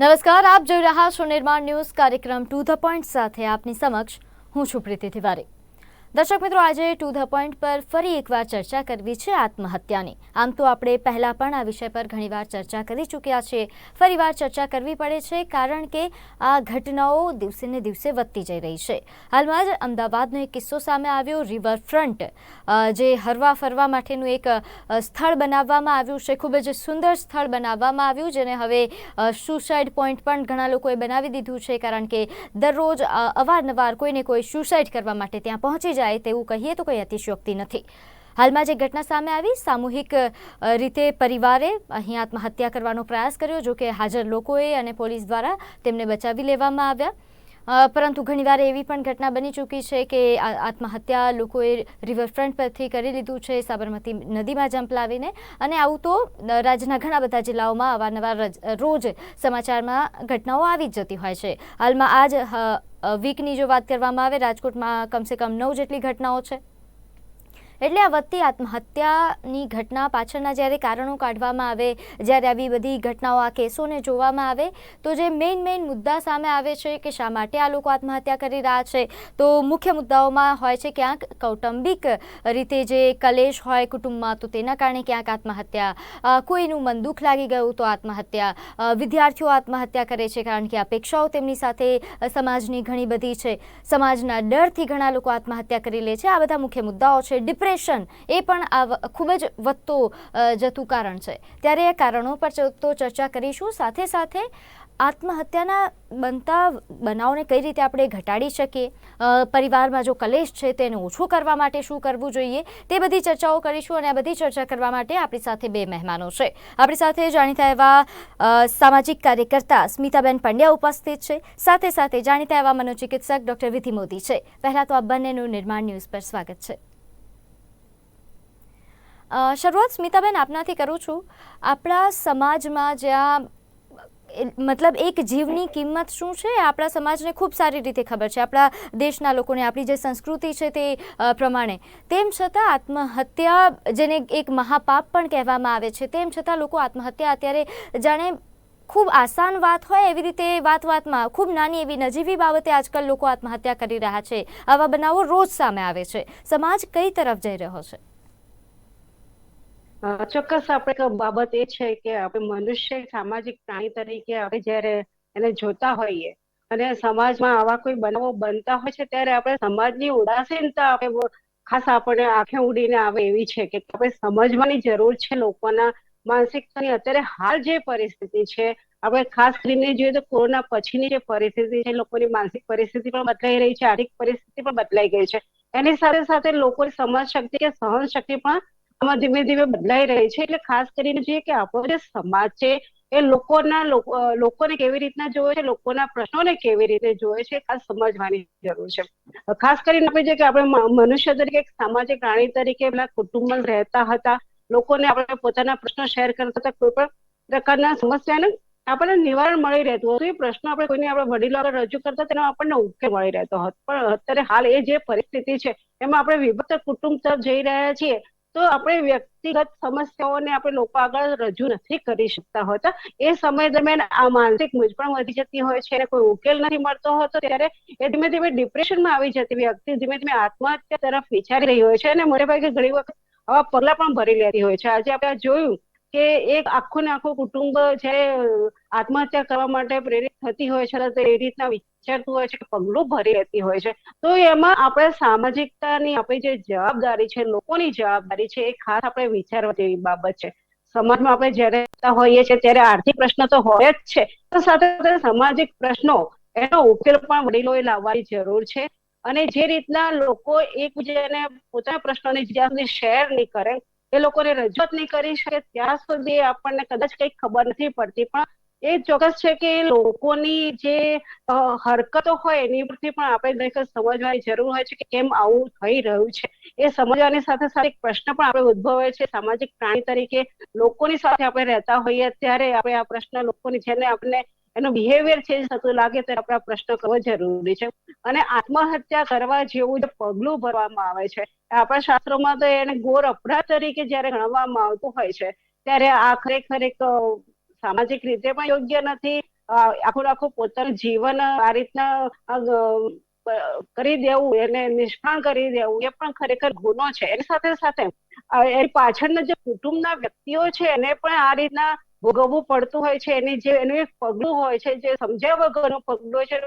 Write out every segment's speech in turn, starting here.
નમસ્કાર, આપ જોઈ રહ્યા છો નિર્માણ ન્યૂઝ કાર્યક્રમ ટુ ધ પોઈન્ટ સાથે આપની સમક્ષ હું છું પ્રીતિ તિવારી. દર્શક મિત્રો, આજે ટુ ધ પોઈન્ટ પર ફરી એકવાર ચર્ચા કરવી છે આત્મહત્યાની. આમ તો આપણે પહેલાં પણ આ વિષય પર ઘણીવાર ચર્ચા કરી ચૂક્યા છીએ ફરીવાર ચર્ચા કરવી પડે છે, કારણ કે આ ઘટનાઓ દિવસે ને દિવસે વધતી જઈ રહી છે. હાલમાં જ અમદાવાદનો એક કિસ્સો સામે આવ્યો રિવરફ્રન્ટ જે હરવા ફરવા માટેનું એક સ્થળ બનાવવામાં આવ્યું છે. ખૂબ જ સુંદર સ્થળ બનાવવામાં આવ્યું, જેને હવે સુસાઇડ પોઈન્ટ પણ ઘણા લોકોએ બનાવી દીધું છે, કારણ કે દરરોજ અવારનવાર કોઈને કોઈ સુસાઇડ કરવા માટે ત્યાં પહોંચી જાય તેવું કહીએ તો કંઈ અતિશયોક્તિ નથી. હાલમાં જે ઘટના સામે આવી, સામૂહિક રીતે પરિવારે અહીં આત્મહત્યા કરવાનો પ્રયાસ કર્યો જો કે હાજર લોકોએ અને પોલીસ દ્વારા તેમને બચાવી લેવામાં આવ્યા. પરંતુ ઘણીવાર એવી પણ ઘટના બની ચૂકી છે કે આ- આત્મહત્યા લોકોએ રિવરફ્રન્ટ પરથી કરી લીધું છે સાબરમતી નદીમાં જંપ લાવીને. અને આવું તો રાજ્યના ઘણા બધા જિલ્લાઓમાં અવારનવાર રજ- સમાચારમાં ઘટનાઓ આવી જ જતી હોય છે. હાલમાં આજ અ, અ, વીકની જો વાત કરવામાં આવે રાજકોટમાં કમસે કમ નવ જેટલી ઘટનાઓ છે. એટલે આ વધતી આત્મહત્યાની ઘટના પાછળના જ્યારે કારણો કાઢવામાં આવે, જ્યારે આવી બધી ઘટનાઓ આ કેસોને જોવામાં આવે, તો જે મેઇન મેઇન મુદ્દા સામે આવે છે કે શા માટે આ લોકો આત્મહત્યા કરી રહ્યા છે, તો મુખ્ય મુદ્દાઓમાં હોય છે ક્યાંક કૌટુંબિક રીતે જે કલેશ હોય કુટુંબમાં, તો તેના કારણે ક્યાંક આત્મહત્યા. કોઈનું મન દુઃખ લાગી ગયું તો આત્મહત્યા. વિદ્યાર્થીઓ આત્મહત્યા કરે છે કારણ કે અપેક્ષાઓ તેમની સાથે સમાજની ઘણી બધી છે. સમાજના ડરથી ઘણા લોકો આત્મહત્યા કરી લે છે. આ બધા મુખ્ય મુદ્દાઓ છે. ડિપ્રેશન એ પણ આ ખૂબ જ વધતો જતું કારણ છે. ત્યારે એ કારણો પર તો ચર્ચા કરીશું. સાથે સાથે આત્મહત્યાના બનતા બનાવને કઈ રીતે આપણે ઘટાડી શકીએ? પરિવારમાં જો કલેશ છે તેને ઓછું કરવા માટે શું કરવું જોઈએ? તે બધી ચર્ચાઓ કરીશું અને આ બધી ચર્ચા કરવા માટે આપણી સાથે બે મહેમાનો છે. આપણી સાથે જાણીતા એવા સામાજિક કાર્યકર્તા સ્મિતાબેન પંડ્યા ઉપસ્થિત છે. સાથે સાથે જાણીતા એવા મનોચિકિત્સક ડોક્ટર વિધિ મોદી છે. પહેલાં તો આ બંનેનું નિર્માણ ન્યૂઝ પર સ્વાગત છે. શરૂઆત સ્મિતાબેન આપનાથી કરું છું. આપણા સમાજમાં જ્યાં મતલબ એક જીવની કિંમત શું છે, આપણા સમાજને ખૂબ સારી રીતે ખબર છે. આપણા દેશના લોકોને, આપણી જે સંસ્કૃતિ છે તે પ્રમાણે. તેમ છતાં આત્મહત્યા જેને એક મહાપાપ પણ કહેવામાં આવે છે, તેમ છતાં લોકો આત્મહત્યા અત્યારે જાણે ખૂબ આસાન વાત હોય એવી રીતે વાત વાતમાં, ખૂબ નાની એવી નજીવી બાબતે આજકાલ લોકો આત્મહત્યા કરી રહ્યા છે. આવા બનાવો રોજ સામે આવે છે. સમાજ કઈ તરફ જઈ રહ્યો છે? ચોક્કસ આપણે બાબત એ છે કે આપણે મનુષ્ય સામાજિક પ્રાણી તરીકે આપણે જ્યારે એને જોતા હોઈએ અને સમાજમાં આવા કોઈ બનાવો બનતા હોય છે ત્યારે આપણે સમાજની ઉદાસીનતા આપણે ખાસ આપણને આંખે ઉડીને આવે એવી છે કે આપણે સમજવાની જરૂર છે લોકોના માનસિકતાની અત્યારે હાલ જે પરિસ્થિતિ છે, આપણે ખાસ કરીને જોઈએ તો કોરોના પછીની જે પરિસ્થિતિ છે લોકોની માનસિક પરિસ્થિતિ પણ બદલાઈ રહી છે, આર્થિક પરિસ્થિતિ પણ બદલાઈ ગઈ છે. એની સાથે સાથે લોકોની સમજ શક્તિ કે સહન શક્તિ પણ આમાં ધીમે ધીમે બદલાઈ રહી છે. એટલે ખાસ કરીને જોઈએ કે આપણો જે સમાજ છે, એ લોકોના લોકોને કેવી રીતના જોવે છે, લોકોના પ્રશ્નોને કેવી રીતે જોવે છે ખાસ સમજવાની જરૂર છે. ખાસ કરીને આપણે જે કે આપણે મનુષ્ય તરીકે એક સામાજિક પ્રાણી તરીકે એમના કુટુંબમાં રહેતા હતા. લોકોને આપણે પોતાના પ્રશ્નો શેર કરતા હતા. કોઈ પણ પ્રકારના સમસ્યાને આપણને નિવારણ મળી રહેતું હતું. એ પ્રશ્નો આપણે કોઈને આપણે વડીલો આગળ રજૂ કરતા તેનો આપણને ઉકેલ મળી રહેતો હતો. પણ અત્યારે હાલ એ જે પરિસ્થિતિ છે, એમાં આપણે વિભક્ત કુટુંબ તરફ જઈ રહ્યા છીએ. તો આપણે વ્યક્તિગત સમસ્યાઓને આપણે લોકો આગળ રજૂ નથી કરી શકતા હોતા. એ સમય દરમિયાન આ માનસિક મૂંઝવણ વધી જતી હોય છે કોઈ ઉકેલ નથી મળતો હોતો, ત્યારે એ ધીમે ધીમે ડિપ્રેશનમાં આવી જતી વ્યક્તિ ધીમે ધીમે આત્મહત્યા તરફ વિચારી રહી હોય છે અને મોટે ભાગે ઘણી વખત આવા પગલા પણ ભરી લેતી હોય છે. આજે આપણે જોયું કે એક આખું ને આખું કુટુંબ જ્યારે આત્મહત્યા કરવા માટે પ્રેરિત થતી હોય છે તો એ રીતના વિચારતું હોય છે કે પગલું ભરી લેતી હોય છે. તો એમાં આપણે સામાજિકતાની આપણી જે જવાબદારી છે, લોકોની જવાબદારી છે, એ ખાસ આપણે વિચારવા જેવી બાબત છે. સમાજમાં આપણે જ્યારે હોઈએ છીએ, ત્યારે આર્થિક પ્રશ્ન તો હોય જ છે. તો સાથે સાથે સામાજિક પ્રશ્નો, એનો ઉકેલ પણ વડીલોએ લાવવાની જરૂર છે. અને જે રીતના લોકો એકબીજાને પોતાના પ્રશ્નોને જ્યાં સુધી શેર નહીં કરે એ લોકોને રજૂઆત નહીં કરી શકે, ત્યાં સુધી આપણને કદાચ કંઈક ખબર નથી પડતી. પણ એ ચોક્કસ છે કે લોકોની જે હરકતો હોય એની પરથી પણ આપણે ખરેખર સમજવાની જરૂર હોય છે કે કેમ આવું થઈ રહ્યું છે. એ સમજવાની સાથે સાથે એક પ્રશ્ન પણ આપણે ઉદ્ભવે છે. સામાજિક પ્રાણી તરીકે લોકોની સાથે આપણે રહેતા હોઈએ ત્યારે આપણે આ પ્રશ્ન લોકોની જેને આપણે એનું બિહેવિયર ચેન્જ થતું લાગે ત્યારે આપણે આ પ્રશ્ન કરવો જરૂરી છે. અને આત્મહત્યા કરવા જેવું જે પગલું ભરવામાં આવે છે આપણા શાસ્ત્રોમાં તો એને ઘોર અપરાધ તરીકે જયારે ગણવામાં આવતું હોય છે, ત્યારે આ ખરેખર એક સામાજિક રીતે પણ યોગ્ય નથી. આખું આખું પોતાનું જીવન આ રીતના કરી દેવું એને નિષ્ફળ કરી દેવું એ પણ ખરેખર ગુનો છે. એની સાથે સાથે એની પાછળના જે કુટુંબના વ્યક્તિઓ છે એને પણ આ રીતના ભોગવવું પડતું હોય છે, એને જે, એનું એક પગલું હોય છે, જે સમજ્યા વગરનો પગલું છે.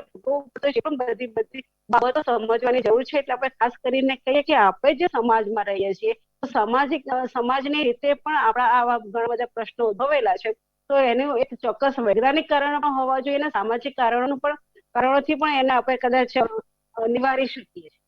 પણ બધી બધી બાબતો સમજવાની જરૂર છે એટલે આપણે ખાસ કરીને કહીએ કે આપણે જે સમાજમાં રહીએ છીએ સામાજિક સમાજની રીતે પણ આપણા આવા ઘણા બધા પ્રશ્નો ઉદ્ભવેલા છે તો એનું એક ચોક્કસ વૈજ્ઞાનિક કારણો હોવા જોઈએ અને સામાજિક કારણોનું પણ, કારણોથી પણ એને આપણે કદાચ નિવારી શકીએ છીએ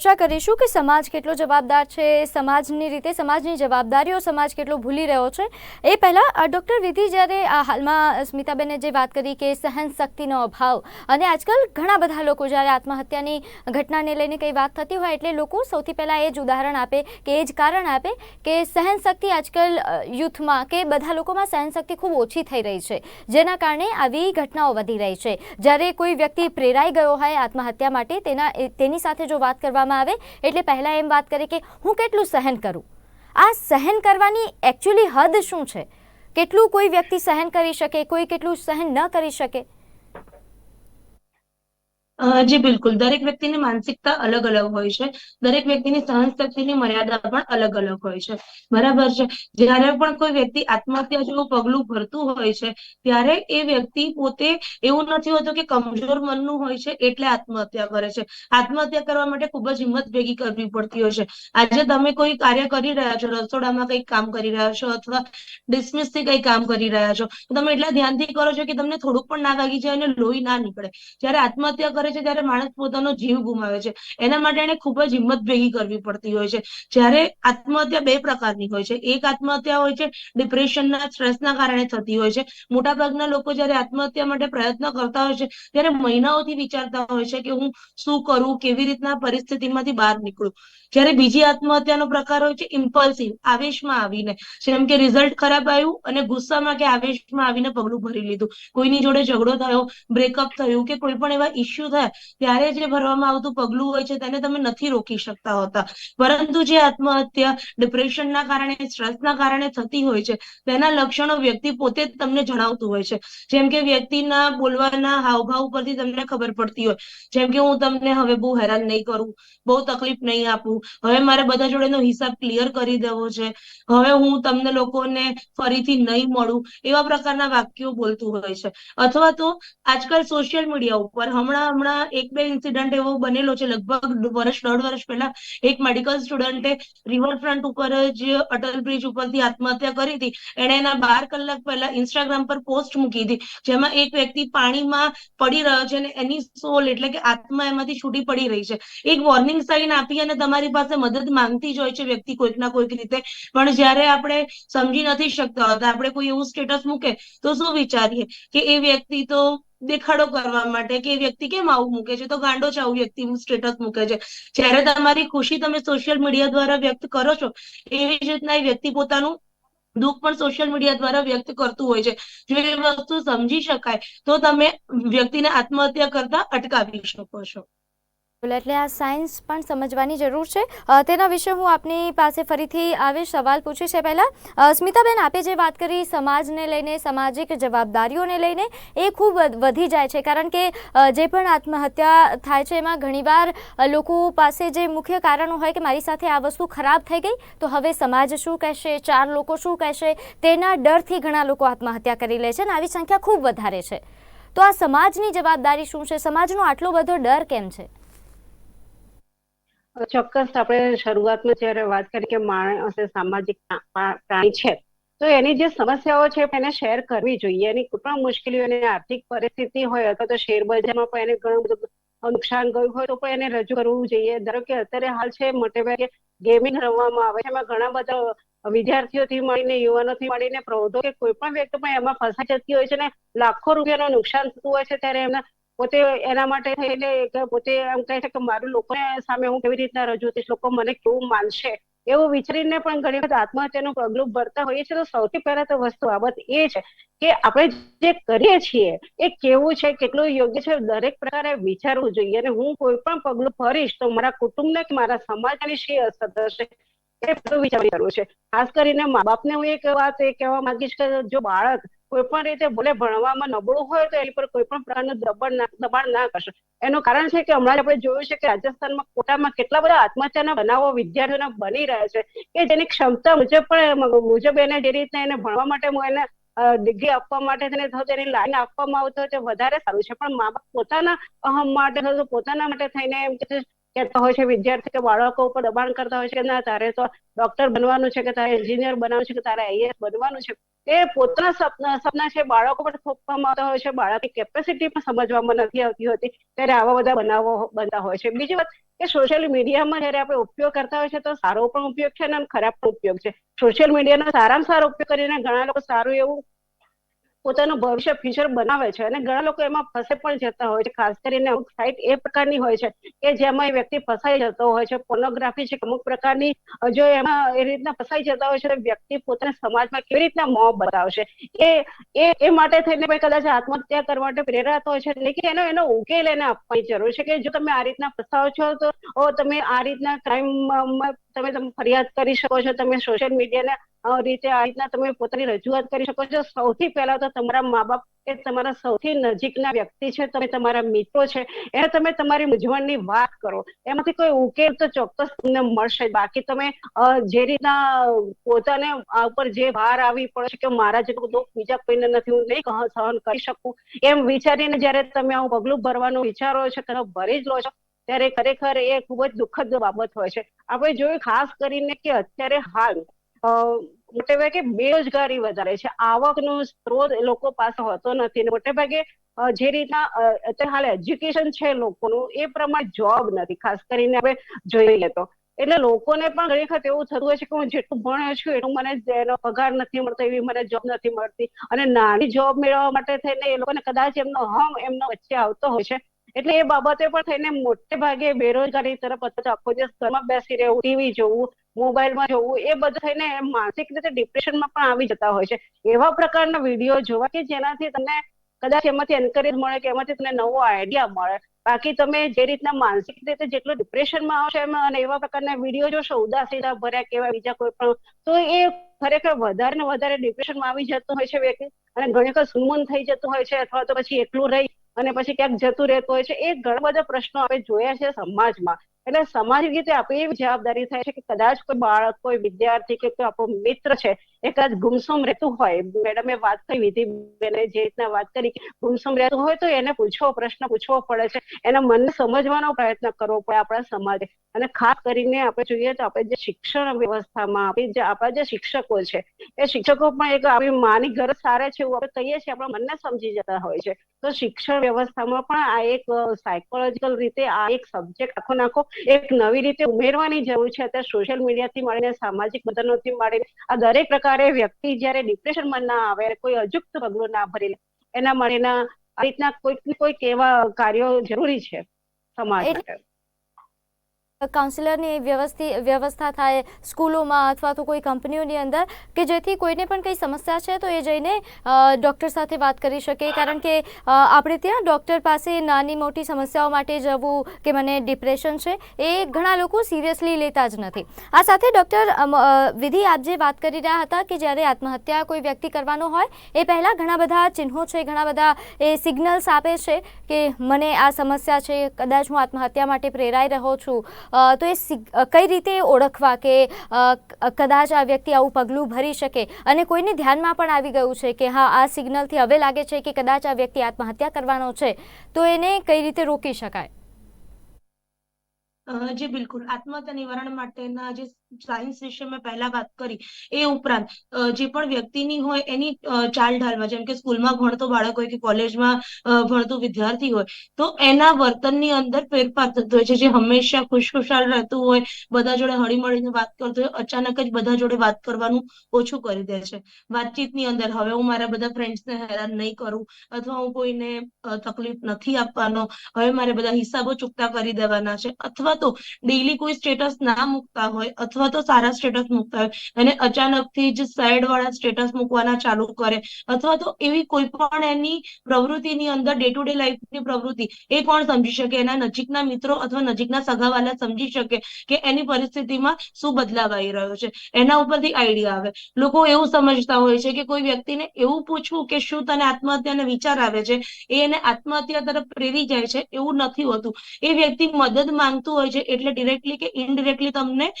ચર્ચા કરીશું કે સમાજ કેટલો જવાબદાર છે, સમાજની રીતે સમાજની જવાબદારીઓ સમાજ કેટલો ભૂલી રહ્યો છે. એ પહેલાં ડૉક્ટર વિધિ જ્યારે હાલમાં સ્મિતાબેને જે વાત કરી કે સહનશક્તિનો અભાવ અને આજકાલ ઘણા બધા લોકો જ્યારે આત્મહત્યાની ઘટનાને લઈને કંઈ વાત થતી હોય એટલે લોકો સૌથી પહેલાં એ જ ઉદાહરણ આપે કે એ જ કારણ આપે કે સહનશક્તિ આજકાલ યુથમાં કે બધા લોકોમાં સહન શક્તિ ખૂબ ઓછી થઈ રહી છે. જેના કારણે આવી ઘટનાઓ વધી રહી છે. જ્યારે કોઈ વ્યક્તિ પ્રેરાઈ ગયો હોય આત્મહત્યા માટે, તેના તેની સાથે જો વાત કરવામાં આવે એટલે પહેલાં એમ વાત કરે કે હું કેટલું સહન કરું? આ સહન કરવાની એકચ્યુઅલી હદ શું છે? કેટલું કોઈ વ્યક્તિ સહન કરી શકે, કોઈ કેટલું સહન ન કરી શકે? જી, બિલકુલ. દરેક વ્યક્તિની માનસિકતા અલગ અલગ હોય છે. દરેક વ્યક્તિની સહનશક્તિની મર્યાદા પણ અલગ અલગ હોય છે. બરાબર છે? જ્યારે પણ કોઈ વ્યક્તિ આત્મહત્યા જેવું પગલું ભરતું હોય છે, ત્યારે એ વ્યક્તિ પોતે એવું નથી હોતું કે કમજોર મનનું હોય છે એટલે આત્મહત્યા કરે છે. આત્મહત્યા કરવા માટે ખૂબ જ હિંમત ભેગી કરવી પડતી હોય છે. આજે તમે કોઈ કાર્ય કરી રહ્યા છો, રસોડામાં કંઈક કામ કરી રહ્યા છો અથવા ડિસમિસથી કંઈ કામ કરી રહ્યા છો તમે એટલા ધ્યાનથી કરો છો કે તમને થોડુંક પણ ના વાગી જાય અને લોહી ના નીકળે. જ્યારે આત્મહત્યા કરે છે, ત્યારે માણસ પોતાનો જીવ ગુમાવે છે. એના માટે એને ખૂબ જ હિંમત ભેગી કરવી પડતી હોય છે. જ્યારે આત્મહત્યા બે પ્રકારની હોય છે. એક આત્મહત્યા હોય છે ડિપ્રેશનના સ્ટ્રેસના કારણે થતી હોય છે. મોટાભાગના લોકો જ્યારે આત્મહત્યા માટે પ્રયત્ન કરતા હોય છે, ત્યારે મહિનાઓથી વિચારતા હોય છે કે હું શું કરું, કેવી રીતના પરિસ્થિતિમાંથી બહાર નીકળું. જ્યારે બીજી આત્મહત્યાનો પ્રકાર હોય છે ઇમ્પલ્સિવ આવેશમાં આવીને. જેમ કે રિઝલ્ટ ખરાબ આવ્યું અને ગુસ્સામાં કે આવેશમાં આવીને પગલું ભરી લીધું. કોઈની જોડે ઝઘડો થયો બ્રેકઅપ થયું કે કોઈ પણ એવા ઇસ્યુ થયા ત્યારે જે ભરવામાં આવતું પગલું હોય છે, તેને તમે નથી રોકી શકતા હોતા. પરંતુ જે આત્મહત્યા ડિપ્રેશનના કારણે સ્ટ્રેસના કારણે થતી હોય છે, તેના લક્ષણો વ્યક્તિ પોતે જ તમને જણાવતું હોય છે. જેમ કે વ્યક્તિના બોલવાના હાવભાવ પરથી તમને ખબર પડતી હોય. જેમ કે હું તમને હવે બહુ હેરાન નહીં કરું, બહુ તકલીફ નહીં આપું, હવે મારે બધા જોડેનો હિસાબ ક્લિયર કરી દેવો છે, હવે હું તમને લોકોને ફરીથી નહીં મળું, એવા પ્રકારના વાક્યો બોલતું હોય છે. અથવા તો આજકાલ સોશિયલ મીડિયા ઉપર હમણાં હમણાં એક બે ઇન્સિડન્ટ એવો બનેલો છે, લગભગ વર્ષ, દોઢ વર્ષ પહેલા એક મેડિકલ સ્ટુડન્ટે રિવરફ્રન્ટ ઉપર જ અટલ બ્રિજ ઉપરથી આત્મહત્યા કરી હતી. એણે એના બાર કલાક પહેલા ઇન્સ્ટાગ્રામ પર પોસ્ટ મૂકી હતી, જેમાં એક વ્યક્તિ પાણીમાં પડી રહ્યો છે અને એની સોલ એટલે કે આત્મા એમાંથી છૂટી પડી રહી છે. એક વોર્નિંગ સાઇન આપી અને તમારી પાસે મદદ માંગતી જ હોય છે વ્યક્તિ કોઈક ના કોઈક રીતે. પણ જ્યારે આપણે સમજી નથી શકતા હોતા, આપણે કોઈ એવું સ્ટેટસ મૂકે, તો શું વિચારીએ કે એ વ્યક્તિ તો દેખાડો કરવા માટે કે વ્યક્તિ કેમ આવું મૂકે છે? તો ગાંડો છે આવું વ્યક્તિ સ્ટેટસ મૂકે છે. જ્યારે તમારી ખુશી તમે સોશિયલ મીડિયા દ્વારા વ્યક્ત કરો છો, એવી જ રીતના એ વ્યક્તિ પોતાનું દુઃખ પણ સોશિયલ મીડિયા દ્વારા વ્યક્ત કરતું હોય છે. જો એ વસ્તુ સમજી શકાય, તો તમે વ્યક્તિને આત્મહત્યા કરતા અટકાવી શકો છો. એટલે આ સાયન્સ પણ સમજવાની જરૂર છે. તેના વિશે હું આપની પાસે ફરીથી આવે સવાલ પૂછીશ એ પહેલાં. સ્મિતાબેન, આપે જે વાત કરી સમાજને લઈને, સામાજિક જવાબદારીઓને લઈને, એ ખૂબ વધી જાય છે. કારણ કે જે પણ આત્મહત્યા થાય છે, એમાં ઘણીવાર લોકો પાસે જે મુખ્ય કારણો હોય કે મારી સાથે આ વસ્તુ ખરાબ થઈ ગઈ, તો હવે સમાજ શું કહેશે, ચાર લોકો શું કહેશે, તેના ડરથી ઘણા લોકો આત્મહત્યા કરી લે છે અને આવી સંખ્યા ખૂબ વધારે છે. તો આ સમાજની જવાબદારી શું છે? સમાજનો આટલો બધો ડર કેમ છે? ચોક્કસ આપણે શરૂઆતમાં જ્યારે વાત કરી કે માણસ સામાજિક પ્રા- પ્રા- પ્રાણી છે, તો એની જે સમસ્યાઓ છે એને શેર કરવી જોઈએ. એની કોઈ પણ મુશ્કેલીઓ, એની આર્થિક પરિસ્થિતિ હોય અથવા તો શેર બજારમાં પણ એને ઘણું બધું નુકસાન ગયું હોય તો પણ એને રજૂ કરવું જોઈએ. ધારો કે અત્યારે હાલ છે મોટે ભાગે ગેમિંગ રમવામાં આવે છે. એમાં ઘણા બધા વિદ્યાર્થીઓથી મળીને યુવાનોથી મળીને પ્રૌઢો કે કોઈ પણ વ્યક્તિ પણ એમાં ફસાઈ જતી હોય છે ને લાખો રૂપિયાનું નુકસાન થતું હોય છે, ત્યારે એમના પોતે એના માટે થઈને પોતે એમ કહે છે કે મારું લોકો સામે હું કેવી રીતના રજૂ થઈશ લોકો મને કેવું માનશે? એવું વિચારીને પણ ઘણી વખત આત્મહત્યાનું પગલું ભરતા હોઈએ છીએ. તો સૌથી પહેલા તો વસ્તુ બાબત એ છે કે આપણે જે કરીએ છીએ એ કેવું છે, કેટલું યોગ્ય છે, દરેક પ્રકારે વિચારવું જોઈએ. અને હું કોઈ પણ પગલું ભરીશ તો મારા કુટુંબને કે મારા સમાજને શી અસર થશે. એ બધું વિચારવું છે. ખાસ કરીને મા બાપને હું એક વાત એ કહેવા માંગીશ કે જો બાળક કોઈ પણ રીતે ભલે ભણવામાં નબળું હોય તો એની પર કોઈ પણ પ્રકારનું દબાણ દબાણ ના કરશે. એનું કારણ છે કે હમણાં આપણે જોયું છે કે રાજસ્થાનમાં કોટામાં કેટલા બધા આત્મહત્યાના બનાવો વિદ્યાર્થીઓના બની રહ્યા છે કે જેની ક્ષમતા મુજબ પણ, મુજબ એને જે રીતે એને ભણવા માટે એને ડિગ્રી આપવા માટે તેને થતું એની લાઈન આપવામાં આવતો તે વધારે સારું છે. પણ મા બાપ પોતાના અહમ માટે થતો પોતાના માટે થઈને એમ કે કહેતા હોય છે વિદ્યાર્થી કે બાળકો ઉપર દબાણ કરતા હોય છે કે ના, તારે તો ડોક્ટર બનવાનું છે કે તારે એન્જિનિયર બનવાનું છે કે તારે આઈએએસ બનવાનું છે. એ પોતાના સપના સપના છે, બાળકો પર થોપવામાં આવતા હોય છે, બાળકની કેપેસિટી પણ સમજવામાં નથી આવતી હોતી. ત્યારે આવા બધા બનાવો બનતા હોય છે. બીજી વાત કે સોશિયલ મીડિયામાં જયારે આપણે ઉપયોગ કરતા હોય છે, તો સારો પણ ઉપયોગ છે અને ખરાબ પણ ઉપયોગ છે. સોશિયલ મીડિયાનો સારામાં સારો ઉપયોગ કરીને ઘણા લોકો સારું એવું પોતાનું ભવિષ્ય ફ્યુચર બનાવે છે અને ઘણા લોકો એમાં ફસે પણ જતા હોય છે. ખાસ કરીને અમુક સાઇટ એ પ્રકારની હોય છે કે જેમાં એ વ્યક્તિ ફસાઈ જતો હોય છે. પોર્નોગ્રાફી છે અમુક પ્રકારની, જો એમાં એ રીતના ફસાઈ જતા હોય છે વ્યક્તિ પોતાના સમાજમાં કેવી રીતના મોં બતાવશે? એ એ એ માટે થઈને કદાચ આત્મહત્યા કરવા માટે પ્રેરાતો હોય છે. લેકિન એનો એનો ઉકેલ એને આપવાની જરૂર છે કે જો તમે આ રીતના ફસાવો છો તો તમે આ રીતના ક્રાઇમ તમે તમે ફરિયાદ કરી શકો છો. તમે સોશિયલ મીડિયાના રીતે આ રીતના તમે પોતાની રજૂઆત કરી શકો છો. સૌથી પહેલા તો તમારા મા બાપ એ તમારા સૌથી નજીકના વ્યક્તિ છે. તમે તમારા મિત્રો છે. એને તમે તમારી મૂંઝવણની વાત કરો. એમાંથી કોઈ ઉકેલ તો ચોક્કસ તમને મળશે. બાકી તમે જે રીતના પોતાને આ ઉપર જે ભાર આવી પડે છે કે મારા જેટલું દુઃખ બીજા કોઈને નથી, હું નહીં સહન કરી શકું. એમ વિચારીને જયારે તમે આવું પગલું ભરવાનું વિચારો છો, તમે ભરી જ લો છો, ત્યારે ખરેખર એ ખૂબ જ દુઃખદ બાબત હોય છે. આપણે જોયું ખાસ કરીને કે અત્યારે હાલ મોટે ભાગે બેરોજગારી વધારે છે. આવકનો સ્ત્રોત એ લોકો પાસે હોતો નથી મોટે ભાગે જે રીતના અત્યારે હાલ એજ્યુકેશન છે લોકોનું એ પ્રમાણે જોબ નથી. ખાસ કરીને આપણે જોઈએ તો. એટલે લોકોને પણ ઘણી વખત એવું થતું હોય છે કે હું જેટલું ભણ્યો છું એટલું મને એનો પગાર નથી મળતો, એવી મને જોબ નથી મળતી. અને નાની જોબ મેળવવા માટે થઈને એ લોકોને કદાચ એમનો હમ એમનો વચ્ચે આવતો હોય છે. એટલે એ બાબતે પણ થઈને મોટે ભાગે બેરોજગારી તરફ અથવા આખો દિવસ ઘરમાં બેસી રહેવું, ટીવી જોવું મોબાઈલમાં જોવું, એ બધું થઈને માનસિક રીતે ડિપ્રેશનમાં પણ આવી જતા હોય છે. એવા પ્રકારના વીડિયો જોવા કે જેનાથી તમને કદાચ એમાંથી એન્કરેજ મળે કે એમાંથી તમને નવો આઈડિયા મળે. બાકી તમે જે રીતના માનસિક રીતે જેટલું ડિપ્રેશનમાં આવશે એમાં અને એવા પ્રકારના વીડિયો જોશો, ઉદાસીના ભર્યા કેવા બીજા કોઈ પણ, તો એ ખરેખર વધારે ને વધારે ડિપ્રેશનમાં આવી જતું હોય છે વ્યક્તિ અને ઘણી વખત સુમન થઈ જતું હોય છે અથવા તો પછી એકલું રહી અને પછી ક્યાંક જતું રહેતું હોય છે. એ ઘણા બધા પ્રશ્નો આપણે જોયા છે સમાજમાં. એટલે સામાજિક રીતે આપણી એવી જવાબદારી થાય છે કે કદાચ કોઈ બાળક, કોઈ વિદ્યાર્થી કે કોઈ આપણો મિત્ર છે એ જ ગુમસુમ રહેતું હોય. મેડમે વાત કરી વિધિ બેને જે રીતના વાત કરી ગુમસુમ રહેતું હોય તો એને પૂછવો, પ્રશ્ન પૂછવો પડે છે. એના મનને સમજવાનો પ્રયત્ન કરવો પડે આપણા સમાજે. અને ખાસ કરીને આપણે જોઈએ તો આપણે જે શિક્ષણ વ્યવસ્થામાં આપણી જે આપણા જે શિક્ષકો છે, એ શિક્ષકો પણ એક આપણી માની ગરજ સારે છે એવું આપણે કહીએ છીએ, આપણા મનને સમજી જતા હોય છે. તો શિક્ષણ વ્યવસ્થામાં પણ આ એક સાયકોલોજીકલ રીતે આ એક સબ્જેક્ટ આખો નાખો, એક નવી રીતે ઉમેરવાની જરૂર છે. અત્યારે સોશિયલ મીડિયાથી મળીને સામાજિક બદલોથી મળીને આ દરેક પ્રકારે વ્યક્તિ જયારે ડિપ્રેશનમાં ના આવે, કોઈ અજુક્ત પગલું ના ભરી, એના માટેના આ રીતના કોઈક ને કોઈક એવા કાર્યો જરૂરી છે સમાજ માટે કાઉન્સિલરની વ્યવસ્થિત વ્યવસ્થા થાય સ્કૂલોમાં અથવા તો કોઈ કંપનીઓની અંદર કે જેથી કોઈને પણ કંઈ સમસ્યા છે તો એ જઈને ડૉક્ટર સાથે વાત કરી શકે. કારણ કે આપણે ત્યાં ડૉક્ટર પાસે નાની મોટી સમસ્યાઓ માટે જવું કે મને ડિપ્રેશન છે, એ ઘણા લોકો સિરિયસલી લેતા જ નથી. આ સાથે ડૉક્ટર વિધિ આપ જે વાત કરી રહ્યા હતા કે જ્યારે આત્મહત્યા કોઈ વ્યક્તિ કરવાનો હોય, એ પહેલાં ઘણા બધા ચિહ્નો છે, ઘણા બધા એ સિગ્નલ્સ આપે છે કે મને આ સમસ્યા છે, કદાચ હું આત્મહત્યા માટે પ્રેરાઈ રહ્યો છું. તો એ કઈ રીતે ઓળખવા કે કદાચ આ વ્યક્તિ આવું પગલું ભરી શકે? અને કોઈને ધ્યાનમાં પણ આવી ગયું છે કે હા, આ સિગ્નલથી હવે લાગે છે કે કદાચ આ વ્યક્તિ આત્મહત્યા કરવાનો છે, તો એને કઈ રીતે રોકી શકાય? જી, બિલકુલ. આત્મહત્યા નિવારણ માટેના જે સાયન્સ વિશે મેં પહેલા વાત કરી, એ ઉપરાંત જે પણ વ્યક્તિની હોય એની ચાલ ઢાલમાં જેમ કે સ્કૂલમાં ભણતો બાળક હોય કે કોલેજમાં ભણતો વિદ્યાર્થી હોય, તો એના વર્તનની અંદર ફેરફાર થતો હોય છે. જે હંમેશા ખુશખુશાલ રહેતું હોય, બધા જોડે હળીમળીને વાત કરતો હોય, અચાનક જ બધા જોડે વાત કરવાનું ઓછું કરી દે છે. વાતચીતની અંદર, હવે હું મારા બધા ફ્રેન્ડ્સને હેરાન નહીં કરું, અથવા હું કોઈને તકલીફ નથી આપવાનો, હવે મારે બધા હિસાબો ચૂકતા કરી દેવાના છે. અથવા તો ડેઈલી કોઈ સ્ટેટસ ના મૂકતા હોય, અથવા અથવા તો સારા સ્ટેટસ મૂકતા હોય. અને અચાનકથી જ સેડ વાળા સ્ટેટસ મૂકવાના ચાલુ કરે. અથવા તો એવી કોઈ પણ એની પ્રવૃત્તિની અંદર ડે ટુ ડે લાઈફની પ્રવૃત્તિ, એ કોણ સમજી શકે? એના નજીકના મિત્રો અથવા નજીકના સગાવાલા સમજી શકે કે એની પરિસ્થિતિમાં શું બદલાવ આવી રહ્યો છે? એના ઉપરથી આઈડિયા આવે. લોકો એવું સમજતા હોય છે કે કોઈ વ્યક્તિને એવું પૂછવું કે શું તને આત્મહત્યાનો વિચાર આવે છે? એ એને આત્મહત્યા તરફ પ્રેરી જાય છે. એવું નથી હોતું. એ વ્યક્તિ મદદ માંગતું હોય છે એટલે ડિરેક્ટલી કે ઇનડિરેક્ટલી તમને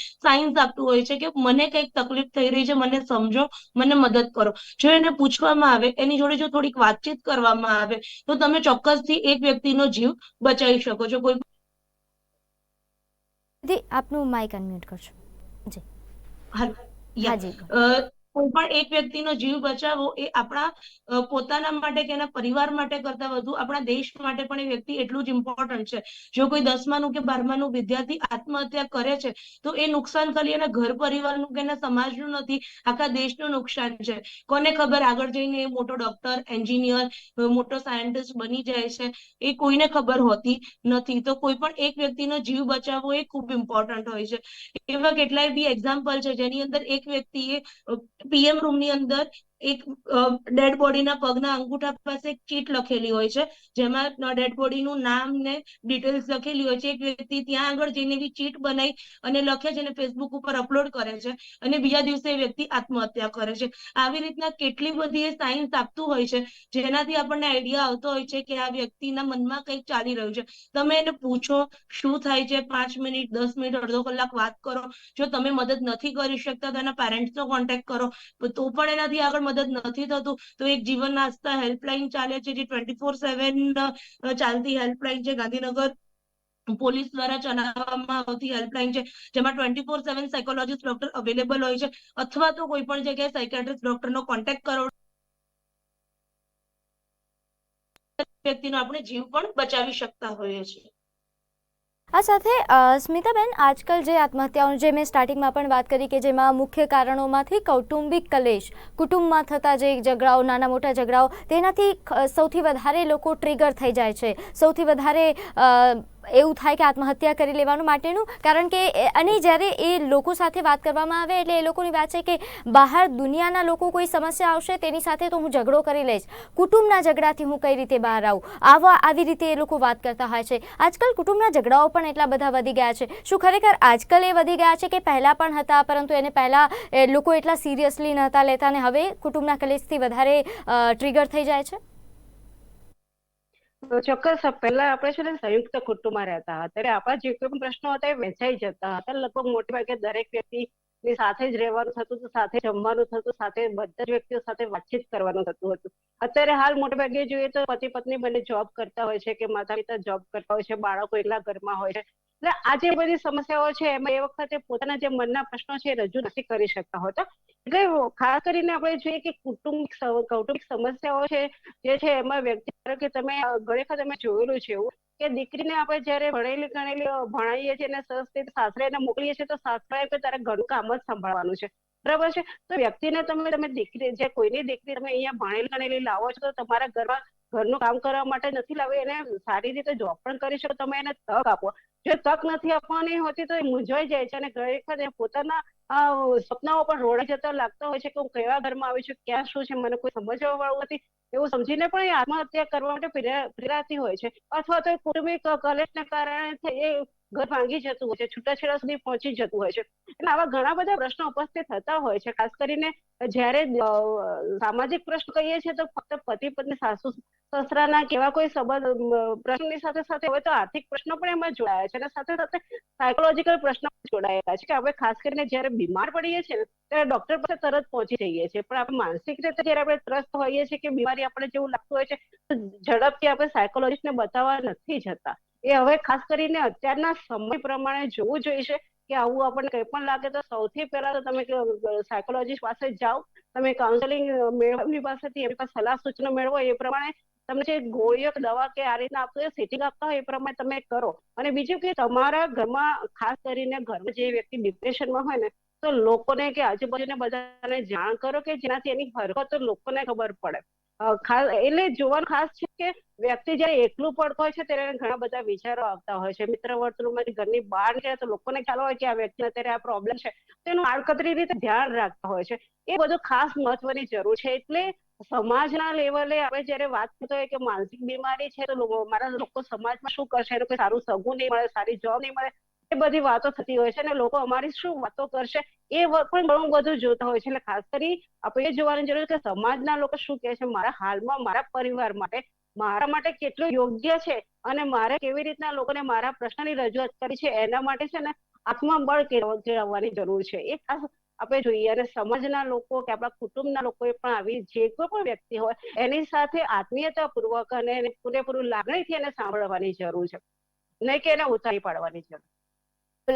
સાઇન્સ આપતું હોય છે કે મને કંઈક તકલીફ થઈ રહી છે મને સમજો મને મદદ કરો. જો એને પૂછવામાં આવે એની જોડે જો થોડીક વાતચીત કરવામાં આવે તો તમે ચોક્કસથી એક વ્યક્તિનો જીવ બચાવી શકો છો. કોઈ આપનું માઇક અનમ્યુટ કરશો જી. હાજી કોઈ પણ એક વ્યક્તિનો જીવ બચાવવો એ આપણા પોતાના માટે કે એના પરિવાર માટે કરતા વધુ આપણા દેશ માટે પણ એ વ્યક્તિ એટલું જ ઇમ્પોર્ટન્ટ છે. જો કોઈ દસમાનું કે બારમાનું વિદ્યાર્થી આત્મહત્યા કરે છે, તો એ નુકસાન ખાલી એના ઘર પરિવારનું કે એના સમાજનું નથી, આખા દેશનું નુકસાન છે. કોને ખબર આગળ જઈને એ મોટો ડોક્ટર એન્જિનિયર મોટો સાયન્ટિસ્ટ બની જાય છે, એ કોઈને ખબર હોતી નથી. તો કોઈ પણ એક વ્યક્તિનો જીવ બચાવવો એ ખૂબ ઇમ્પોર્ટન્ટ હોય છે. એવા કેટલાય બી એક્ઝામ્પલ છે, જેની અંદર એક વ્યક્તિએ પીએમ રૂમની અંદર એક ડેડ બોડીના પગના અંગૂઠા પાસે ચીટ લખેલી હોય છે, જેમાં ડેડ બોડીનું નામ ને ડિટેલ્સ લખેલી હોય છે. એક વ્યક્તિ ત્યાં આગળ જઈને એવી ચીટ બનાવી અને લખે છે અને ફેસબુક ઉપર અપલોડ કરે છે અને બીજા દિવસે એ વ્યક્તિ આત્મહત્યા કરે છે. આવી રીતના કેટલી બધી એ સાયન્સ આપતું હોય છે, જેનાથી આપણને આઈડિયા આવતો હોય છે કે આ વ્યક્તિના મનમાં કંઈક ચાલી રહ્યું છે. તમે એને પૂછો, શું થાય છે? પાંચ મિનિટ, દસ મિનિટ, અડધો કલાક વાત કરો. જો તમે મદદ નથી કરી શકતા તો એના પેરેન્ટ્સનો કોન્ટેક્ટ કરો. તો પણ એનાથી આગળ મદદ નથી થતું. તો એક જીવન આસ્થા હેલ્પલાઇન ચાલે છે જે ટ્વેન્ટી ફોર સેવન ચાલતી હેલ્પલાઇન છે. ગાંધીનગર પોલીસ દ્વારા ચલાવવામાં આવતી હેલ્પલાઇન છે. જેમાં twenty four seven psychologist doctor available હોય છે. અથવા તો કોઈ પણ જગ્યાએ સાયકેટ્રિસ્ટ ડોક્ટરનો કોન્ટેક્ટ કરો. વ્યક્તિનો આપણે જીવ પણ બચાવી શકતા હોઈએ છીએ. આ સાથે સ્મિતાબેન, આજકાલ જે આત્મહત્યાઓની જે મેં સ્ટાર્ટિંગમાં પણ વાત કરી કે જેમાં મુખ્ય કારણોમાંથી કૌટુંબિક કલેશ, કુટુંબમાં થતા જે ઝઘડાઓ, નાના મોટા ઝઘડાઓ, તેનાથી સૌથી વધારે લોકો ટ્રિગર થઈ જાય છે. સૌથી વધારે એવું થાય કે આત્મહત્યા કરી લેવાનું માટેનું? કારણ કે અને જ્યારે એ લોકો સાથે વાત કરવામાં આવે એટલે એ લોકોની વાત છે કે બહાર દુનિયાના લોકો કોઈ સમસ્યા આવશે તેની સાથે તો હું ઝઘડો કરી લઈશ. કુટુંબના ઝઘડાથી હું કઈ રીતે બહાર આવું? આવા, આવી રીતે એ લોકો વાત કરતા હોય છે. આજકાલ કુટુંબના ઝઘડાઓ પણ એટલા બધા વધી ગયા છે. શું ખરેખર આજકાલ એ વધી ગયા છે કે પહેલાં પણ હતા, પરંતુ એને પહેલાં લોકો એટલા સિરિયસલી નહોતા લેતા અને હવે કુટુંબના કલેશથી વધારે ટ્રિગર થઈ જાય છે? ચોક્કસ પહેલા આપણે છે ને સંયુક્ત કુટુંબમાં રહેતા હતા. ત્યારે આપણા જે કોઈ પણ પ્રશ્નો હતા એ વહેંચાઈ જતા હતા. લગભગ મોટે ભાગે દરેક વ્યક્તિ ની સાથે જ રહેવાનું થતું હતું, સાથે જમવાનું થતું, સાથે બધા જ વ્યક્તિઓ સાથે વાતચીત કરવાનું થતું હતું. અત્યારે હાલ મોટે ભાગે જોઈએ તો પતિ પત્ની બંને જોબ કરતા હોય છે કે માતા પિતા જોબ કરતા હોય છે, બાળકો એકલા ઘરમાં હોય છે. એટલે આ જે બધી સમસ્યાઓ છે, એમાં એ વખતે પોતાના જે મનના પ્રશ્નો છે એ રજૂ નથી કરી શકતા હોતા. એટલે ખાસ કરીને આપણે જોઈએ કે કુટુંબ કૌટુંબિક સમસ્યાઓ છે, જે છે એમાં વ્યક્તિ કે તમે, ઘણી વખત અમે જોયેલું છે એવું કે દીકરીને આપણે જયારે ભણેલી ગણેલી ભણાવીએ છીએ સરસ સાસરે મોકલીએ છીએ તો સાસરા કે તારે ઘરનું કામ જ સંભાળવાનું છે. બરાબર છે? તો વ્યક્તિને તમે તમે દીકરી, જે કોઈની દીકરી તમે અહીંયા ભણેલી ગણેલી લાવો છો તો તમારા ઘરમાં ઘરનું કામ કરવા માટે નથી લાવી, એને સારી રીતે જોબ પણ કરી શકો, તમે એને તક આપો. જો તક નથી આપવાની હોતી તો એ મૂંઝાઈ જાય છે અને વખત પોતાના સપનાઓ પણ રોડે જતા લાગતા હોય છે કે હું કેવા ઘરમાં આવી છું, ક્યાં શું છે, મને કોઈ સમજવા વાળું નથી. એવું સમજીને પણ એ આત્મહત્યા કરવા માટે પ્રેરા- પ્રેરાતી હોય છે. અથવા તો કુટુંબિક કલેશને કારણે એ ઘર ભાંગી જતું હોય છે, છૂટાછેડા સુધી પહોંચી જતું હોય છે. એટલે આવા ઘણા બધા પ્રશ્નો ઉપસ્થિત થતા હોય છે. ખાસ કરીને જ્યારે સામાજિક પ્રશ્ન કહીએ છીએ તો ફક્ત પતિ, પત્ની, સાસુ, સસરાના કેવા કોઈ સંબંધ પ્રશ્નની સાથે સાથે હવે તો આર્થિક પ્રશ્નો પણ એમાં જોડાયા છે અને સાથે સાથે સાયકોલોજીકલ પ્રશ્નો જોડાયેલા છે કે આપણે ખાસ કરીને જ્યારે બીમાર પડીએ છીએ ત્યારે ડોક્ટર પાસે તરત પહોંચી જઈએ છીએ. પણ આપણે માનસિક રીતે જ્યારે આપણે ત્રસ્ત હોઈએ છીએ કે બીમારી આપણે જેવું લાગતું હોય છે ઝડપથી આપણે સાયકોલોજીસ્ટને બતાવવા નથી જતા. એ હવે ખાસ કરીને અત્યારના સમય પ્રમાણે જોવું જોઈએ છે કે આવું આપણને કંઈ પણ લાગે તો સૌથી પહેલા તો તમે સાયકોલોજીસ્ટ પાસે જાઓ, તમે કાઉન્સેલિંગ મેળવવાની પાસેથી એમની પાસે સલાહ સૂચનો મેળવો, એ પ્રમાણે તમને જે ગોળીઓ, દવા કે આ રીતના આપતો સેટિંગ આપતા હોય એ પ્રમાણે તમે કરો. અને બીજું કે તમારા ઘરમાં ખાસ કરીને ઘરમાં જે વ્યક્તિ ડિપ્રેશનમાં હોય ને, તો લોકોને કે આજુબાજુને બધાને જાણ કરો કે જેનાથી એની હરકતો લોકોને ખબર પડે. એટલે જોવાનું ખાસ છે કે વ્યક્તિ જયારે એકલું પડતો હોય છે, ત્યારે ઘણા બધા વિચારો આવતા હોય છે. મિત્ર વર્તુળમાંથી ઘરની બહાર નીકળે તો લોકોને ખ્યાલ હોય કે આ વ્યક્તિને અત્યારે આ પ્રોબ્લેમ છે. તેનું આડકતરી રીતે ધ્યાન રાખતા હોય છે. એ બધું ખાસ મહત્વની જરૂર છે. એટલે સમાજના લેવલે આપણે જયારે વાત કરતો હોય કે માનસિક બીમારી છે, તો મારા લોકો સમાજમાં શું કરશે? એનું કોઈ સારું સગું નહીં મળે, સારી જોબ નહીં મળે. બધી વાતો થતી હોય છે અને લોકો અમારી શું વાતો કરશે એ પણ ઘણું બધું જોતા હોય છે. એટલે ખાસ કરી આપણે જોવાની જરૂર છે કે સમાજના લોકો શું કહે છે? મારા હાલમાં મારા પરિવાર માટે, મારા માટે કેટલું યોગ્ય છે? અને મારે કેવી રીતના લોકોને મારા પ્રશ્નની રજૂઆત કરી છે? એના માટે છે ને આત્મબળ કેળવ- કેળવવાની જરૂર છે. એ ખાસ આપણે જોઈએ. અને સમાજના લોકો કે આપણા કુટુંબના લોકોએ પણ આવી જે કોઈ પણ વ્યક્તિ હોય, એની સાથે આત્મીયતા પૂર્વક અને પૂરેપૂરું લાગણીથી એને સાંભળવાની જરૂર છે. નહીં કે એને ઉતારી પાડવાની જરૂર.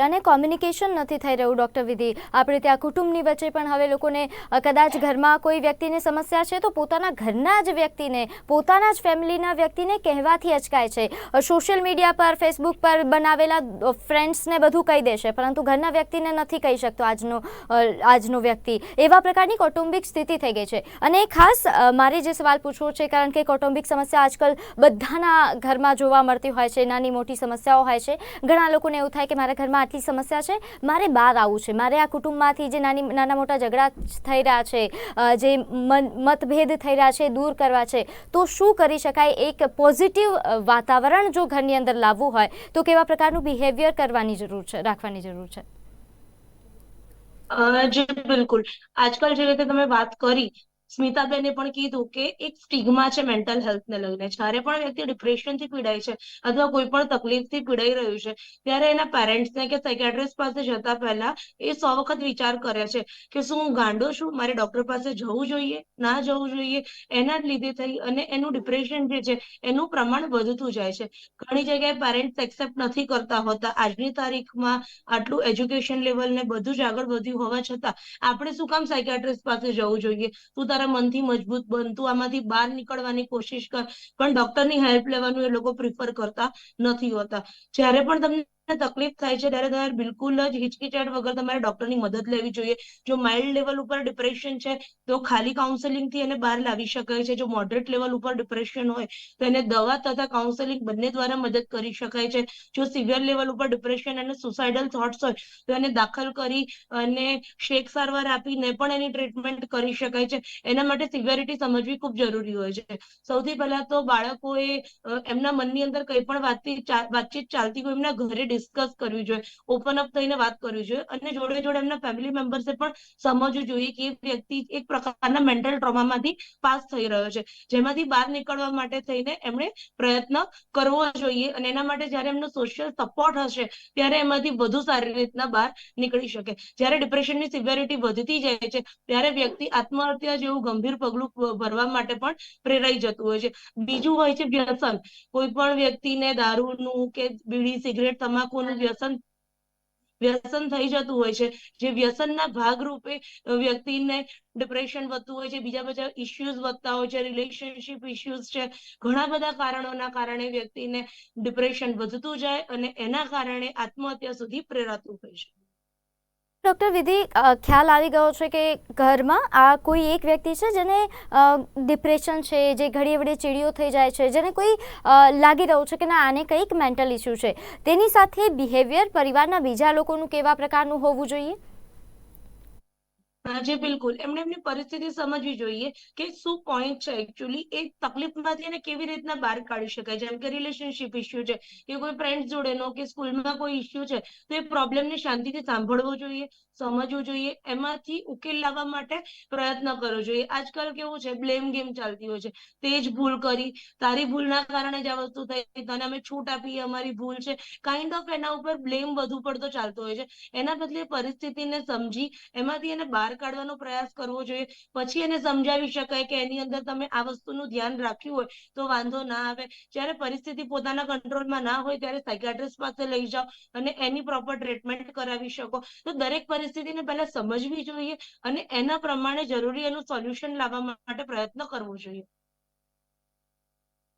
અને કોમ્યુનિકેશન નથી થઈ રહ્યું ડૉક્ટર વિધિ. આપણે ત્યાં કુટુંબની વચ્ચે પણ હવે લોકોને કદાચ ઘરમાં કોઈ વ્યક્તિને સમસ્યા છે, તો પોતાના ઘરના જ વ્યક્તિને, પોતાના જ ફેમિલીના વ્યક્તિને કહેવાથી અચકાય છે. સોશિયલ મીડિયા પર ફેસબુક પર બનાવેલા ફ્રેન્ડ્સને બધું કહી દેશે, પરંતુ ઘરના વ્યક્તિને નથી કહી શકતો આજનો આજનો વ્યક્તિ. એવા પ્રકારની કૌટુંબિક સ્થિતિ થઈ ગઈ છે. અને ખાસ મારે જે સવાલ પૂછવો છે, કારણ કે કૌટુંબિક સમસ્યા આજકાલ બધાના ઘરમાં જોવા મળતી હોય છે, નાની મોટી સમસ્યાઓ હોય છે. ઘણા લોકોને એવું થાય કે મારા ઘરમાં આટલી સમસ્યા છે? મારે બહાર આવવું છે. મારે આ કુટુંબમાંથી જે નાની, નાના મોટા ઝઘડા થઈ રહ્યા છે જે મતભેદ થઈ રહ્યા છે, દૂર કરવા છે, તો શું કરી શકાય? એક પોઝિટિવ વાતાવરણ જો ઘરની અંદર લાવવું હોય, તો કેવા પ્રકારનું બિહેવિયર કરવાની જરૂર છે, રાખવાની જરૂર છે? જી, બિલકુલ. આજકાલ જે રીતે તમે વાત કરી સ્મિતાબેને પણ કીધું કે એક સ્ટિગ્મા છે મેન્ટલ હેલ્થને લઈને. જ્યારે પણ વ્યક્તિ ડિપ્રેશનથી પીડાય છે અથવા કોઈ પણ તકલીફથી પીડાઈ રહ્યું છે, ત્યારે એના પેરેન્ટ્સને કે સાયકેટ્રિસ્ટ પાસે જતા પહેલા એ સો વખત વિચાર કરે છે કે શું હું ગાંડો છું? મારે ડોક્ટર પાસે જવું જોઈએ? ના જવું જોઈએ? એના જ લીધે થઈ અને એનું ડિપ્રેશન જે છે એનું પ્રમાણ વધતું જાય છે. ઘણી જગ્યાએ પેરેન્ટ્સ એક્સેપ્ટ નથી કરતા હોતા. આજની તારીખમાં આટલું એજ્યુકેશન લેવલ ને બધું જ આગળ વધ્યું હોવા છતાં આપણે શું કામ સાયકેટ્રિસ્ટ પાસે જવું જોઈએ? તું તારા મનથી મજબૂત બનતું, આમાંથી બહાર નીકળવાની કોશિશ કર. પણ ડોક્ટરની હેલ્પ લેવાનું એ લોકો પ્રિફર કરતા નથી હોતા. જ્યારે પણ તમને તકલીફ થાય છે, ત્યારે તમારે બિલકુલ જ હિચકિચાટ વગર તમારે ડોક્ટરની મદદ લેવી જોઈએ. જો માઇલ્ડ લેવલ ઉપર ડિપ્રેશન છે, તો ખાલી કાઉન્સેલિંગથી એને બહાર લાવી શકાય છે. જો મોડરેટ લેવલ ઉપર ડિપ્રેશન હોય, તો એને દવા તથા કાઉન્સેલિંગ બંને દ્વારા મદદ કરી શકાય છે. જો સિવિયર લેવલ ઉપર ડિપ્રેશન અને સુસાઇડલ થોટ્સ હોય, તો એને દાખલ કરી અને શેક સારવાર આપીને પણ એની ટ્રીટમેન્ટ કરી શકાય છે. એના માટે સિવિયરિટી સમજવી ખૂબ જરૂરી હોય છે. સૌથી પહેલા તો બાળકોએ એમના મનની અંદર કંઈ પણ વાતચીત વાતચીત ચાલતી હોય, એમના ઘરે ડિસ્કસ કરવી જોઈએ ઓપન અપ થઈને વાત કરવી જોઈએ અને જોડે જોડે એમના ફેમિલી મેમ્બર્સે પણ સમજવું જોઈએ કે એ વ્યક્તિ એક પ્રકારના મેન્ટલ ટ્રોમામાંથી પાસ થઈ રહ્યો છે. જેમાંથી બહાર નીકળવા માટે થઈને એમણે પ્રયત્ન કરવો જોઈએ અને એના માટે જ્યારે એમનો સોશિયલ સપોર્ટ હશે, ત્યારે એમાંથી વધુ સારી રીતના બહાર નીકળી શકે. જ્યારે ડિપ્રેશનની સિવિયરિટી વધતી જાય છે, ત્યારે વ્યક્તિ આત્મહત્યા જેવું ગંભીર પગલું ભરવા માટે પણ પ્રેરાઈ જતું હોય છે. બીજું હોય છે વ્યસન. કોઈ પણ વ્યક્તિને દારૂનું કે બીડી, સિગરેટ તમાકુનું વ્યસન વ્યસન થઈ જતું હોય છે. જે વ્યસનના ભાગરૂપે વ્યક્તિને ડિપ્રેશન વધતું હોય છે, બીજા બધા ઇશ્યુઝ વધતા હોય છે રિલેશનશિપ ઇશ્યુઝ છે, ઘણા બધા કારણોના કારણે વ્યક્તિને ડિપ્રેશન વધતું જાય અને એના કારણે આત્મહત્યા સુધી પ્રેરાતું હોય છે. ડૉક્ટર વિધિ ખ્યાલ આવી ગયો છે કે ઘરમાં આ કોઈ એક વ્યક્તિ છે જેને ડિપ્રેશન છે, જે ઘડીએ વડે ચીડીઓ થઈ જાય છે, જેને કોઈ લાગી રહ્યું છે કે ના, આને કંઈક મેન્ટલ ઇસ્યુ છે. તેની સાથે બિહેવિયર પરિવારના બીજા લોકોનું કેવા પ્રકારનું હોવું જોઈએ? જી, બિલકુલ. એમને એમની પરિસ્થિતિ સમજવી જોઈએ કે શું પોઈન્ટ છે એકચ્યુઅલી એ તકલીફમાંથી એને કેવી રીતના બહાર કાઢી શકાય. જેમ કે રિલેશનશિપ ઇસ્યુ છે, કે કોઈ ફ્રેન્ડ જોડેનો, કે સ્કૂલમાં કોઈ ઇસ્યુ છે, તો એ પ્રોબ્લેમને શાંતિથી સાંભળવો જોઈએ. સમજવું જોઈએ. એમાંથી ઉકેલ લાવવા માટે પ્રયત્ન કરવો જોઈએ. આજકાલ કેવું છે બ્લેમ ગેમ ચાલતી હોય છે. તે જ ભૂલ કરી, તારી ભૂલના કારણે જ આ વસ્તુ થઈ તને અમે છૂટ આપી અમારી ભૂલ છે. કાઇન્ડ ઓફ એના ઉપર બ્લેમ વધુ પડતો ચાલતો હોય છે. એના બદલે પરિસ્થિતિને સમજી, એમાંથી એને બહાર કાઢવાનો પ્રયાસ કરવો જોઈએ. પછી એને સમજાવી શકાય કે એની અંદર તમે આ વસ્તુનું ધ્યાન રાખ્યું હોય તો વાંધો ના આવે. જ્યારે પરિસ્થિતિ પોતાના કંટ્રોલમાં ના હોય, ત્યારે સાયકાટ્રિસ્ટ પાસે લઈ જાઓ અને એની પ્રોપર ટ્રીટમેન્ટ કરાવી શકો. તો દરેક પરિસ્થિતિને પહેલા સમજવી જોઈએ અને એના પ્રમાણે જરૂરી એનું સોલ્યુશન લાવવા માટે પ્રયત્ન કરવો જોઈએ.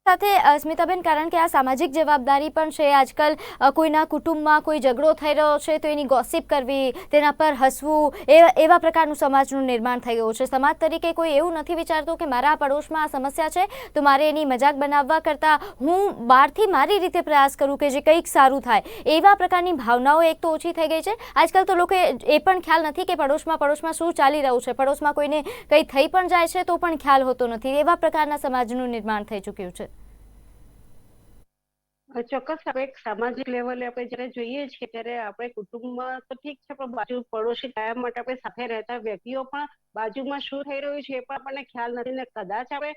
સાથે સ્મિતાબેન, કારણ કે આ સામાજિક જવાબદારી પણ છે. આજકાલ કોઈના કુટુંબમાં કોઈ ઝઘડો થઈ રહ્યો છે તો એની ગોસિપ કરવી, તેના પર હસવું, એ, એવા પ્રકારનું સમાજનું નિર્માણ થઈ ગયું છે. સમાજ તરીકે કોઈ એવું નથી વિચારતું કે મારા પડોશમાં આ સમસ્યા છે, તો મારે એની મજાક બનાવવા કરતાં હું બહારથી મારી રીતે પ્રયાસ કરું કે જે કંઈક સારું થાય. એવા પ્રકારની ભાવનાઓ એક તો ઓછી થઈ ગઈ છે. આજકાલ તો લોકો એ પણ ખ્યાલ નથી કે પડોશમાં પડોશમાં શું ચાલી રહ્યું છે. પડોશમાં કોઈને કંઈ થઈ પણ જાય છે તો પણ ખ્યાલ હોતો નથી. એવા પ્રકારના સમાજનું નિર્માણ થઈ ચૂક્યું છે. ચોક્કસ આપણે સામાજિક લેવલે આપણે જયારે જોઈએ છીએ ત્યારે આપણે કુટુંબમાં તો ઠીક છે, પણ બાજુ પડોશી કાયમ માટે આપણે સાથે રહેતા વ્યક્તિઓ પણ બાજુમાં શું થઈ રહ્યું છે એ પણ આપણને ખ્યાલ નથી ને કદાચ આપણે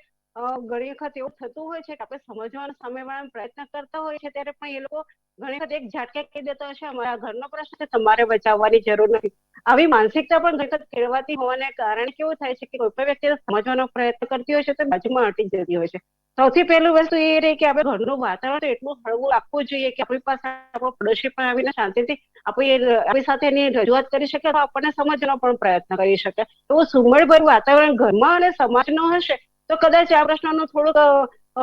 ઘણી વખત એવું થતું હોય છે કે આપણે સમજવાનો સામેવાળાનો પ્રયત્ન કરતા હોય છે ત્યારે પણ એ લોકો ઘણી વખત એક ઝાટકે કહી દેતા છે, અમારા ઘરનો પ્રશ્ન છે, તમારે બચાવવાની જરૂર નથી. આવી માનસિકતા પણ ઘણી વખત કેળવાતી હોવાને કારણે કેવું થાય છે કે કોઈ પણ વ્યક્તિ સમજવાનો પ્રયત્ન કરતી હોય છે તો બાજુમાં હટી જતી હોય છે. સૌથી પહેલું વસ્તુ એ રહી કે આપણે ઘરનું વાતાવરણ એટલું હળવું આપવું જોઈએ કે આપણી પાસે આપણો પડોશી પણ આવીને શાંતિથી આપણી આપણી સાથે એની રજૂઆત કરી શકે તો આપણને સમજવાનો પણ પ્રયત્ન કરી શકે. એવું સુમેળભર્યું વાતાવરણ ઘરમાં અને સમાજનું હશે તો કદાચ આ પ્રશ્નનું થોડુંક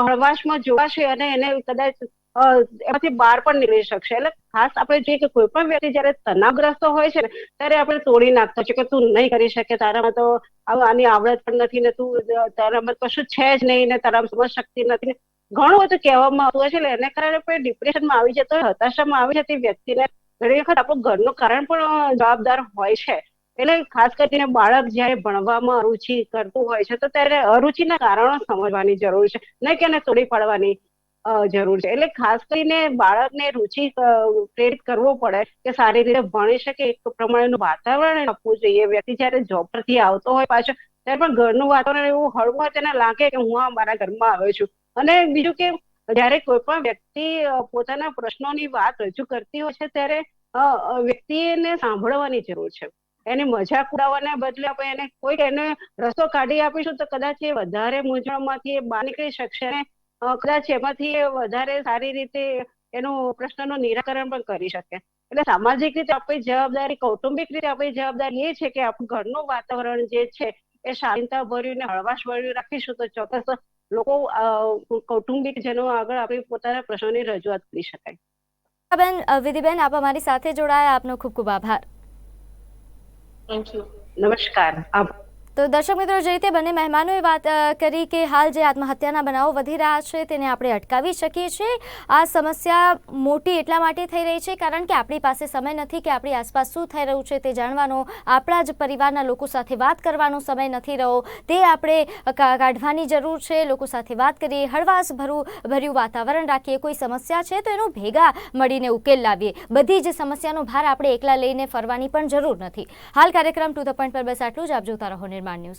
હળવાશમાં જોવાશે અને એને કદાચ એમાંથી બહાર પણ નીકળી શકશે. એટલે ખાસ આપણે જોઈએ કે કોઈ પણ વ્યક્તિ જયારે તણાવગ્રસ્ત હોય છે ને, ત્યારે આપણે તોડી નાખતા છે કે તું નહીં કરી શકે, તારામાં તો આની આવડત પણ નથી ને તું તારામાં કશું છે જ નહીં ને તારામાં સમજ શક્તિ નથી ઘણું બધું કહેવામાં આવતું હોય છે એને કારણે આપણે ડિપ્રેશનમાં આવી જતો, હતાશામાં આવી જતી વ્યક્તિને ઘણી વખત આપણું ઘરનું કારણ પણ જવાબદાર હોય છે. એટલે ખાસ કરીને બાળક જ્યારે ભણવામાં અરુચિ કરતું હોય છે, તો ત્યારે અરુચિના કારણો સમજવાની જરૂર છે. નહીં કે એને તોડી પાડવાની જરૂર છે. એટલે ખાસ કરીને બાળકને રુચિ પ્રેરિત કરવો પડે કે સારી રીતે ભણી શકે. એક પ્રમાણેનું વાતાવરણ આપવું જોઈએ. વ્યક્તિ જયારે જોબ પરથી આવતો હોય પાછો ત્યારે પણ ઘરનું વાતાવરણ એવું હળવું હોય તેને લાગે કે હું આ મારા ઘરમાં આવ્યો છું. અને બીજું કે જયારે કોઈ પણ વ્યક્તિ પોતાના પ્રશ્નોની વાત રજૂ કરતી હોય છે ત્યારે વ્યક્તિને સાંભળવાની જરૂર છે. એની મજાક ઉડાવવાને બદલે આપણે એને કોઈક એને રસ્તો કાઢી આપીશું તો કદાચ એ વધારે મૂંઝવણમાંથી બહાર નીકળી શકશે અ, કદાચ એમાંથી વધારે સારી રીતે એનું પ્રશ્નનું નિરાકરણ પણ કરી શકે. એટલે સામાજિક રીતે આપણી જવાબદારી કૌટુંબિક રીતે આપણી જવાબદારી એ છે કે આપણું ઘરનું વાતાવરણ જે છે એ શાંતતા ભર્યું ને હળવાશ ભર્યું રાખીશું તો ચોક્કસ લોકો કૌટુંબિક જેનો આગળ આપણી પોતાના પ્રશ્નોની રજૂઆત કરી શકાય. બેન વિધિબેન આપ અમારી સાથે જોડાયા. આપનો ખૂબ ખૂબ આભાર. થેન્ક યુ નમસ્કાર. આભાર. તો દર્શક મિત્રો, જે રીતે બંને મહેમાનોએ વાત કરી કે હાલ જે આત્મહત્યાના બનાવો વધી રહ્યા છે તેને આપણે અટકાવી શકીએ છીએ. આ સમસ્યા મોટી એટલા માટે થઈ રહી છે કારણ કે આપણી પાસે સમય નથી કે આપણી આસપાસ શું થઈ રહ્યું છે તે જાણવાનો, આપણા જ પરિવારના લોકો સાથે વાત કરવાનો સમય નથી રહ્યો. તે આપણે કાઢવાની જરૂર છે, લોકો સાથે વાત કરીએ હળવાશ ભરું ભર્યું વાતાવરણ રાખીએ, કોઈ સમસ્યા છે તો એનો ભેગા મળીને ઉકેલ લાવીએ. બધી જ સમસ્યાનો ભાર આપણે એકલા લઈને ફરવાની પણ જરૂર નથી. હાલ કાર્યક્રમ ટુ ધ પોઈન્ટ પર બસ આટલું જ. આપ જોતા રહો નિર્માણ ન્યૂઝ